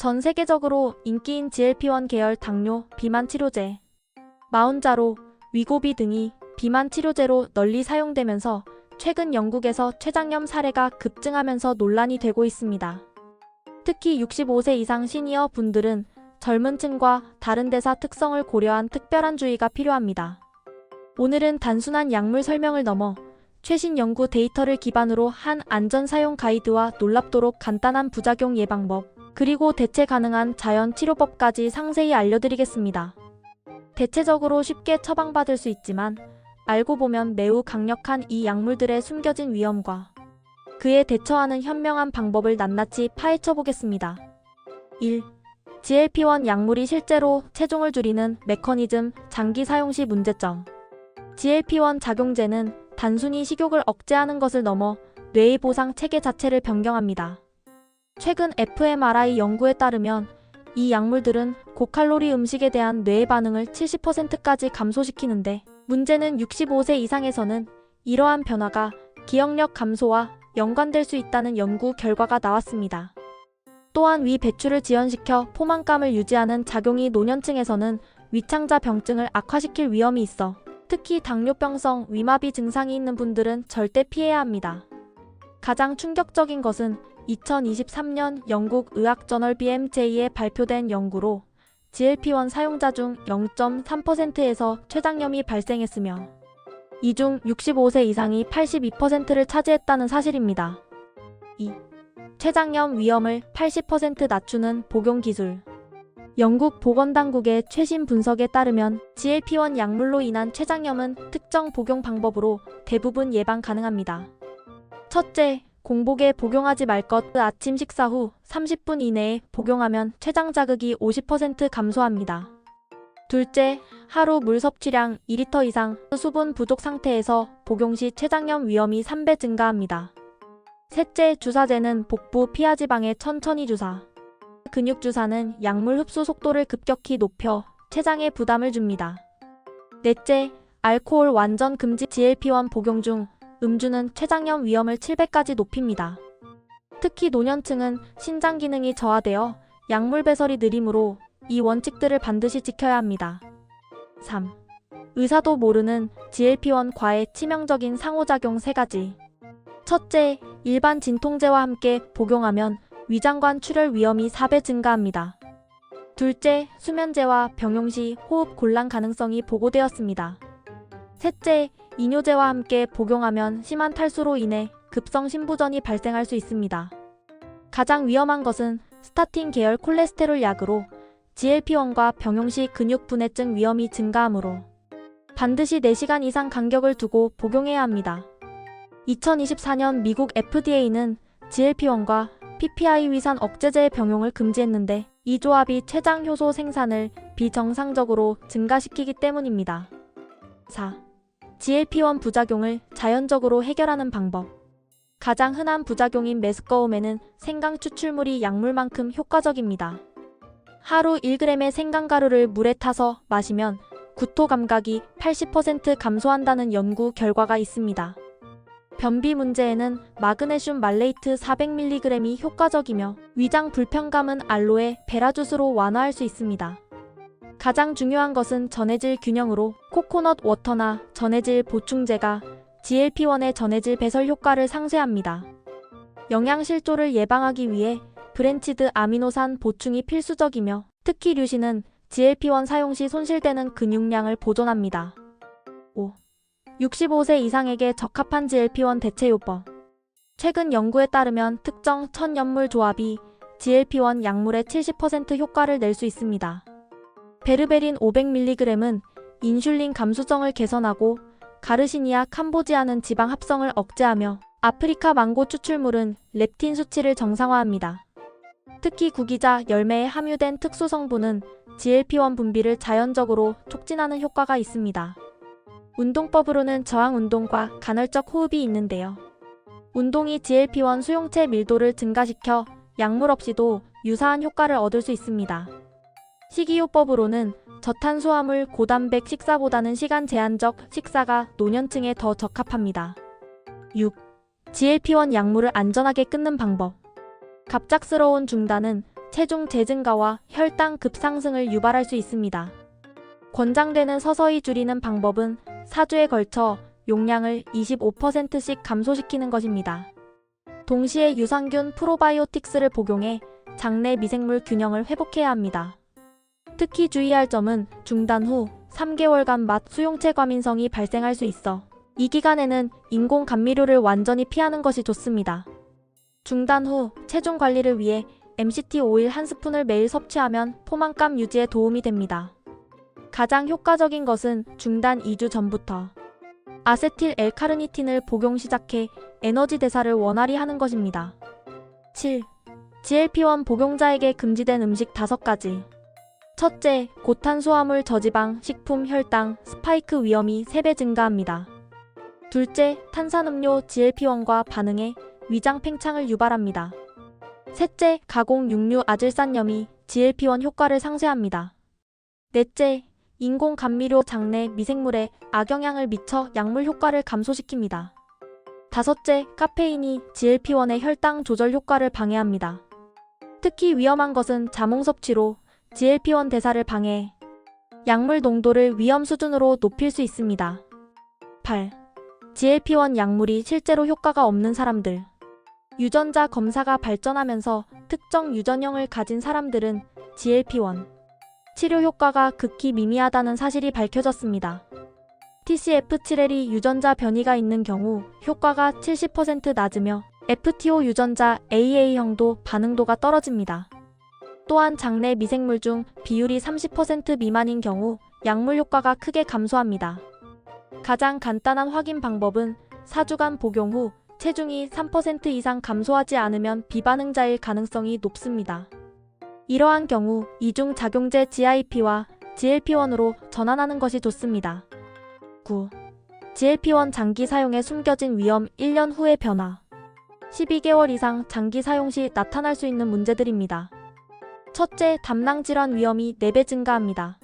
전 세계적으로 인기인 GLP-1 계열 당뇨, 비만 치료제, 마운자로, 위고비 등이 비만 치료제로 널리 사용되면서 최근 영국에서 췌장염 사례가 급증하면서 논란이 되고 있습니다. 특히 65세 이상 시니어 분들은 젊은 층과 다른 대사 특성을 고려한 특별한 주의가 필요합니다. 오늘은 단순한 약물 설명을 넘어 최신 연구 데이터를 기반으로 한 안전 사용 가이드와 놀랍도록 간단한 부작용 예방법, 그리고 대체 가능한 자연 치료법까지 상세히 알려드리겠습니다. 대체적으로 쉽게 처방받을 수 있지만 알고 보면 매우 강력한 이 약물들의 숨겨진 위험과 그에 대처하는 현명한 방법을 낱낱이 파헤쳐 보겠습니다. 1. GLP-1 약물이 실제로 체중을 줄이는 메커니즘, 장기 사용 시 문제점. GLP-1 작용제는 단순히 식욕을 억제하는 것을 넘어 뇌의 보상 체계 자체를 변경합니다. 최근 fMRI 연구에 따르면 이 약물들은 고칼로리 음식에 대한 뇌의 반응을 70%까지 감소시키는데 문제는 65세 이상에서는 이러한 변화가 기억력 감소와 연관될 수 있다는 연구 결과가 나왔습니다. 또한 위 배출을 지연시켜 포만감을 유지하는 작용이 노년층에서는 위창자 병증을 악화시킬 위험이 있어 특히 당뇨병성 위마비 증상이 있는 분들은 절대 피해야 합니다. 가장 충격적인 것은 2023년 영국 의학저널 BMJ에 발표된 연구로 GLP-1 사용자 중 0.3%에서 췌장염이 발생했으며 이 중 65세 이상이 82%를 차지했다는 사실입니다. 2. 췌장염 위험을 80% 낮추는 복용 기술. 영국 보건당국의 최신 분석에 따르면 GLP-1 약물로 인한 췌장염은 특정 복용 방법으로 대부분 예방 가능합니다. 첫째, 공복에 복용하지 말 것. 아침 식사 후 30분 이내에 복용하면 췌장 자극이 50% 감소합니다. 둘째, 하루 물 섭취량 2리터 이상 수분 부족 상태에서 복용 시 췌장염 위험이 3배 증가합니다. 셋째, 주사제는 복부 피하 지방에 천천히 주사. 근육 주사는 약물 흡수 속도를 급격히 높여 췌장에 부담을 줍니다. 넷째, 알코올 완전 금지 GLP-1 복용 중 음주는 췌장염 위험을 7배까지 높입니다. 특히 노년층은 신장 기능이 저하되어 약물 배설이 느리므로 이 원칙들을 반드시 지켜야 합니다. 3. 의사도 모르는 GLP-1 과의 치명적인 상호작용 3가지. 첫째, 일반 진통제와 함께 복용하면 위장관 출혈 위험이 4배 증가합니다. 둘째, 수면제와 병용 시 호흡 곤란 가능성이 보고되었습니다. 셋째, 이뇨제와 함께 복용하면 심한 탈수로 인해 급성 신부전이 발생할 수 있습니다. 가장 위험한 것은 스타틴 계열 콜레스테롤 약으로 GLP-1과 병용 시 근육 분해증 위험이 증가하므로 반드시 4시간 이상 간격을 두고 복용해야 합니다. 2024년 미국 FDA는 GLP-1과 PPI 위산 억제제의 병용을 금지했는데 이 조합이 췌장 효소 생산을 비정상적으로 증가시키기 때문입니다. 4. GLP-1 부작용을 자연적으로 해결하는 방법. 가장 흔한 부작용인 메스꺼움에는 생강 추출물이 약물만큼 효과적입니다. 하루 1g의 생강가루를 물에 타서 마시면 구토 감각이 80% 감소한다는 연구 결과가 있습니다. 변비 문제에는 마그네슘 말레이트 400mg이 효과적이며 위장 불편감은 알로에 베라주스로 완화할 수 있습니다. 가장 중요한 것은 전해질 균형으로 코코넛 워터나 전해질 보충제가 GLP-1의 전해질 배설 효과를 상쇄합니다. 영양실조를 예방하기 위해 브랜치드 아미노산 보충이 필수적이며 특히 류신은 GLP-1 사용 시 손실되는 근육량을 보존합니다. 5. 65세 이상에게 적합한 GLP-1 대체요법. 최근 연구에 따르면 특정 천연물 조합이 GLP-1 약물의 70% 효과를 낼 수 있습니다. 베르베린 500mg은 인슐린 감수성을 개선하고 가르시니아 캄보지아는 지방 합성을 억제하며 아프리카 망고 추출물은 렙틴 수치를 정상화합니다. 특히 구기자 열매에 함유된 특수 성분은 GLP-1 분비를 자연적으로 촉진하는 효과가 있습니다. 운동법으로는 저항 운동과 간헐적 호흡이 있는데요. 운동이 GLP-1 수용체 밀도를 증가시켜 약물 없이도 유사한 효과를 얻을 수 있습니다. 식이요법으로는 저탄수화물 고단백 식사보다는 시간 제한적 식사가 노년층에 더 적합합니다. 6. GLP-1 약물을 안전하게 끊는 방법. 갑작스러운 중단은 체중 재증가와 혈당 급상승을 유발할 수 있습니다. 권장되는 서서히 줄이는 방법은 4주에 걸쳐 용량을 25%씩 감소시키는 것입니다. 동시에 유산균 프로바이오틱스를 복용해 장내 미생물 균형을 회복해야 합니다. 특히 주의할 점은 중단 후 3개월간 맛 수용체 과민성이 발생할 수 있어 이 기간에는 인공 감미료를 완전히 피하는 것이 좋습니다. 중단 후 체중 관리를 위해 MCT 오일 한 스푼을 매일 섭취하면 포만감 유지에 도움이 됩니다. 가장 효과적인 것은 중단 2주 전부터 아세틸 엘카르니틴을 복용 시작해 에너지 대사를 원활히 하는 것입니다. 7. GLP-1 복용자에게 금지된 음식 5가지. 첫째, 고탄수화물 저지방 식품 혈당 스파이크 위험이 3배 증가합니다. 둘째, 탄산음료 GLP-1과 반응해 위장 팽창을 유발합니다. 셋째, 가공 육류 아질산염이 GLP-1 효과를 상쇄합니다. 넷째, 인공 감미료 장내 미생물에 악영향을 미쳐 약물 효과를 감소시킵니다. 다섯째, 카페인이 GLP-1의 혈당 조절 효과를 방해합니다. 특히 위험한 것은 자몽 섭취로 GLP-1 대사를 방해해 약물 농도를 위험 수준으로 높일 수 있습니다. 8. GLP-1 약물이 실제로 효과가 없는 사람들. 유전자 검사가 발전하면서 특정 유전형을 가진 사람들은 GLP-1 치료 효과가 극히 미미하다는 사실이 밝혀졌습니다. TCF7L이 유전자 변이가 있는 경우 효과가 70% 낮으며 FTO 유전자 AA형도 반응도가 떨어집니다. 또한 장내 미생물 중 비율이 30% 미만인 경우 약물 효과가 크게 감소합니다. 가장 간단한 확인 방법은 4주간 복용 후 체중이 3% 이상 감소하지 않으면 비반응자일 가능성이 높습니다. 이러한 경우 이중 작용제 GIP와 GLP-1으로 전환하는 것이 좋습니다. 9. GLP-1 장기 사용에 숨겨진 위험 1년 후의 변화 12개월 이상 장기 사용 시 나타날 수 있는 문제들입니다. 첫째, 담낭 질환 위험이 4배 증가합니다.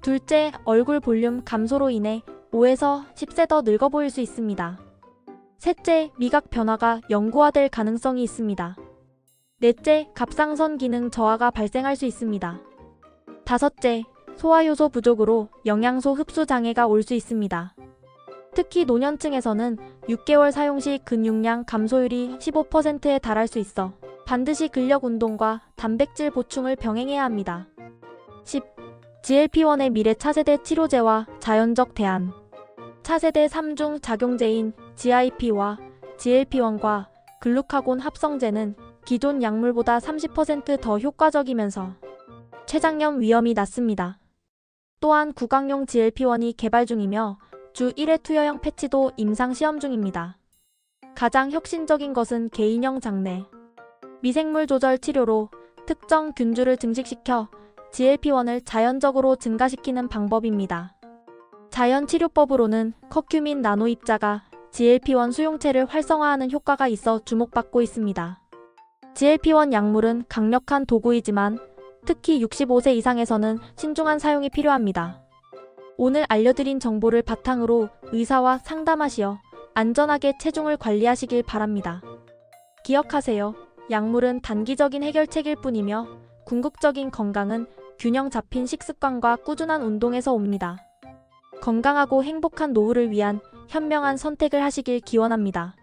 둘째, 얼굴 볼륨 감소로 인해 5에서 10세 더 늙어 보일 수 있습니다. 셋째, 미각 변화가 영구화될 가능성이 있습니다. 넷째, 갑상선 기능 저하가 발생할 수 있습니다. 다섯째, 소화효소 부족으로 영양소 흡수 장애가 올 수 있습니다. 특히 노년층에서는 6개월 사용 시 근육량 감소율이 15%에 달할 수 있어 반드시 근력 운동과 단백질 보충을 병행해야 합니다. 10. GLP-1의 미래 차세대 치료제와 자연적 대안 차세대 3중 작용제인 GIP와 GLP-1과 글루카곤 합성제는 기존 약물보다 30%더 효과적이면서 췌장염 위험이 낮습니다. 또한 구강용 GLP-1이 개발 중이며 주 1회 투여형 패치도 임상 시험 중입니다. 가장 혁신적인 것은 개인형 장내 미생물 조절 치료로 특정 균주를 증식시켜 GLP-1을 자연적으로 증가시키는 방법입니다. 자연 치료법으로는 커큐민 나노 입자가 GLP-1 수용체를 활성화하는 효과가 있어 주목받고 있습니다. GLP-1 약물은 강력한 도구이지만 특히 65세 이상에서는 신중한 사용이 필요합니다. 오늘 알려드린 정보를 바탕으로 의사와 상담하시어 안전하게 체중을 관리하시길 바랍니다. 기억하세요. 약물은 단기적인 해결책일 뿐이며 궁극적인 건강은 균형 잡힌 식습관과 꾸준한 운동에서 옵니다. 건강하고 행복한 노후를 위한 현명한 선택을 하시길 기원합니다.